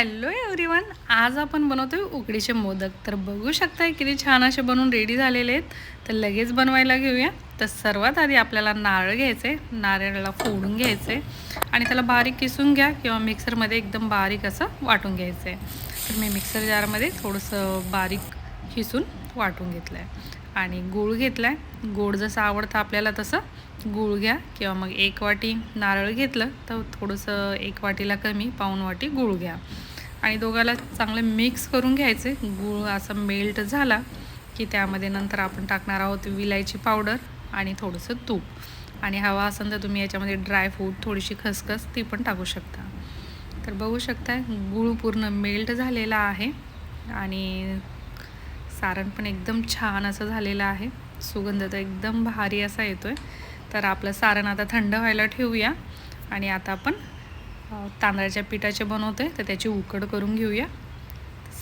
Hello everyone आज आपण बनवतोय उकडीचे मोदक. तर बघू शकताय किती छान असे बनवून रेडी झालेले आहेत. तर लगेच बनवायला घेऊया. तर सर्वात आधी आपल्याला नारळ घ्यायचे नारळाला फोडून घ्यायचे आणि त्याला बारीक किसून घ्या किंवा मिक्सरमध्ये एकदम बारीक असं वाटून घ्यायचं आहे तर मी मिक्सर जारमध्ये थोडंसं बारीक किसून वाटून घेतलं आहे आणि गूळ घेतला आहे गोड जसं आवडतं आपल्याला तसं गूळ घ्या. किंवा मग एक वाटी नारळ घेतलं तर थोडंसं एक वाटीला कमी पाऊण वाटी गूळ घ्या. आणि दोघाला चांगलं मिक्स करून घ्यायचे. गूळ असं मेल्ट झाला की त्यामध्ये नंतर आपण टाकणार आहोत विलायची पावडर आणि थोडंसं तूप. आणि हवा असेल तर तुम्ही याच्यामध्ये ड्रायफ्रूट थोडीशी खसखस ती पण टाकू शकता. तर बघू शकता गूळ पूर्ण मेल्ट झालेला आहे आणि सारण पण एकदम छान असं झालेलं आहे. सुगंध तर एकदम भारी असा येतो आहे तर आपलं सारण आता थंड व्हायला ठेवूया आणि आता आपण तांदळाच्या पिठाचे बनवते तर त्याची उकड करून घेऊया.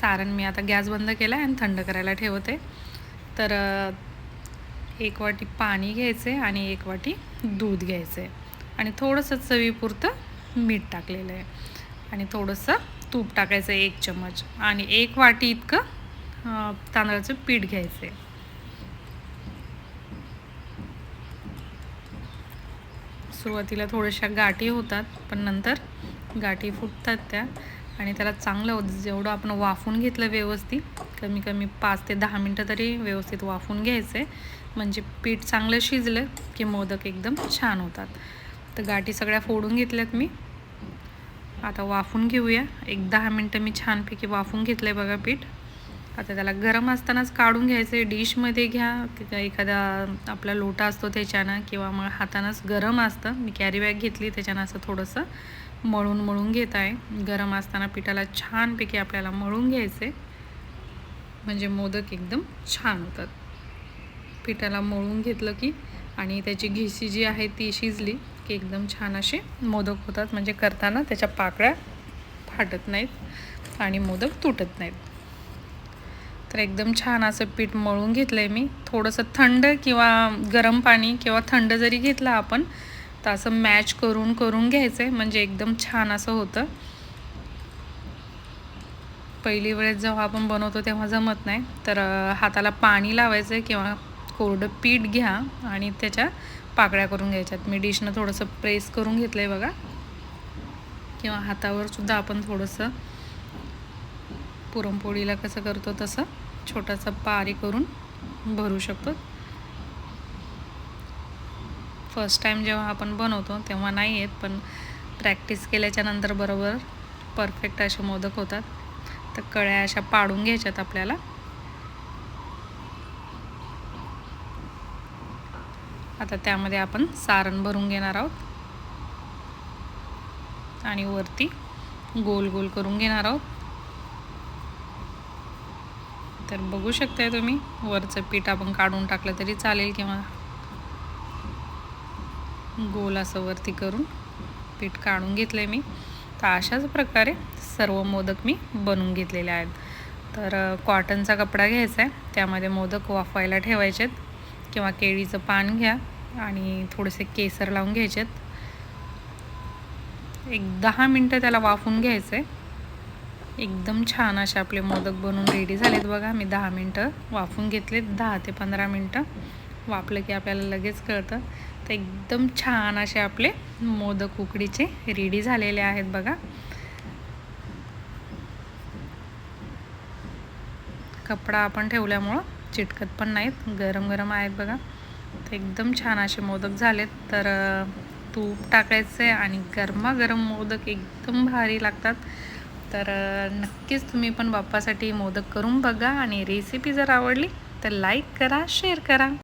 सारण मी आता गॅस बंद केला आहे आणि थंड करायला ठेवते. तर एक वाटी पाणी घ्यायचे आणि एक वाटी दूध घ्यायचं. आहे आणि थोडंसं चवीपुरतं मीठ टाकलेलं आहे. आणि थोडंसं तूप टाकायचं आहे एक चम्मच. आणि एक वाटी इतकं तांदळाचं पीठ घ्यायचं आहे सुरुवातीला थोड्याशा गाठी होतात पण नंतर गाठी फुटतात त्या आणि त्याला चांगलं जेवढं आपण वाफून घेतलं व्यवस्थित कमी कमी पाच ते दहा मिनटं तरी व्यवस्थित वाफून घ्यायचं. आहे म्हणजे पीठ चांगलं शिजलं की मोदक एकदम छान होतात. तर गाठी सगळ्या फोडून घेतल्यात मी. आता वाफून घेऊया. एक दहा मिनटं मी छानपैकी वाफून घेतलं आहे बघा पीठ. आता त्याला गरम असतानाच काढून घ्यायचं आहे डिशमध्ये घ्या एखादा आपला लोटा असतो त्याच्यानं किंवा मग हातानंच गरम असतं. मी कॅरी बॅग घेतली त्याच्यानं असं थोडंसं मळून मळून घेत आहे. गरम असताना पिठाला छानपैकी आपल्याला मळून घ्यायचे म्हणजे मोदक एकदम छान होतात. पिठाला मळून घेतलं की आणि त्याची घिशी जी आहे ती शिजली की एकदम छान असे मोदक होतात. म्हणजे करताना त्याच्या पाकळ्या फाटत नाहीत आणि मोदक तुटत नाहीत. तर एकदम छान असं पीठ मळून घेतलं आहे मी. थोडंसं थंड किंवा गरम पाणी किंवा थंड जरी घेतलं आपण तर असं मॅच करून करून घ्यायचं आहे म्हणजे एकदम छान असं होतं. पहिली वेळेस जेव्हा आपण बनवतो तेव्हा जमत नाही. तर हाताला पाणी लावायचं आहे किंवा कोरडं पीठ घ्या आणि त्याच्या पाकळ्या करून घ्यायच्यात. मी डिशनं थोडंसं प्रेस करून घेतलं आहे बघा. किंवा हातावर सुद्धा आपण थोडंसं पुरणपोळीला कसं करतो तसं छोटासा पारी करून भरू शकतो. फर्स्ट टाईम जेव्हा आपण बनवतो तेव्हा नाही येत पण प्रॅक्टिस केल्याच्यानंतर बरोबर परफेक्ट असे मोदक होतात. तर कळ्या अशा पाडून घ्यायच्यात आपल्याला. आता त्यामध्ये आपण सारण भरून घेणार आहोत. आणि वरती गोल गोल करून घेणार आहोत. तर बघू शकताय तुम्ही. वरचं पीठ आपण काढून टाकलं तरी चालेल किंवा गोल असं वरती करून पीठ काढून घेतलं आहे मी. तर अशाच प्रकारे सर्व मोदक मी बनवून घेतलेले आहेत. तर कॉटनचा कपडा घ्यायचा आहे. त्यामध्ये मोदक वाफवायला ठेवायचे आहेत. किंवा केळीचं पान घ्या आणि थोडेसे केसर लावून घ्यायचे आहेत. एक दहा मिनटं त्याला वाफून घ्यायचं आहे एकदम छान असे आपले मोदक बनवून रेडी झालेत बघा. मी दहा मिनटं वाफून घेतलेत दहा ते पंधरा मिनटं. वापलं की आपल्याला लगेच कळतं. तर एकदम छान असे आपले मोदक उकडीचे रेडी झालेले आहेत बघा. कपडा आपण ठेवल्यामुळं चिटकत पण नाहीत गरम गरम आहेत बघा. तर एकदम छान असे मोदक झालेत. तर तूप टाकायचे आणि गरमागरम मोदक एकदम भारी लागतात. तर नक्कीच तुम्ही पण बाप्पासाठी मोदक करून बघा आणि रेसिपी जर आवडली तर लाईक करा शेअर करा.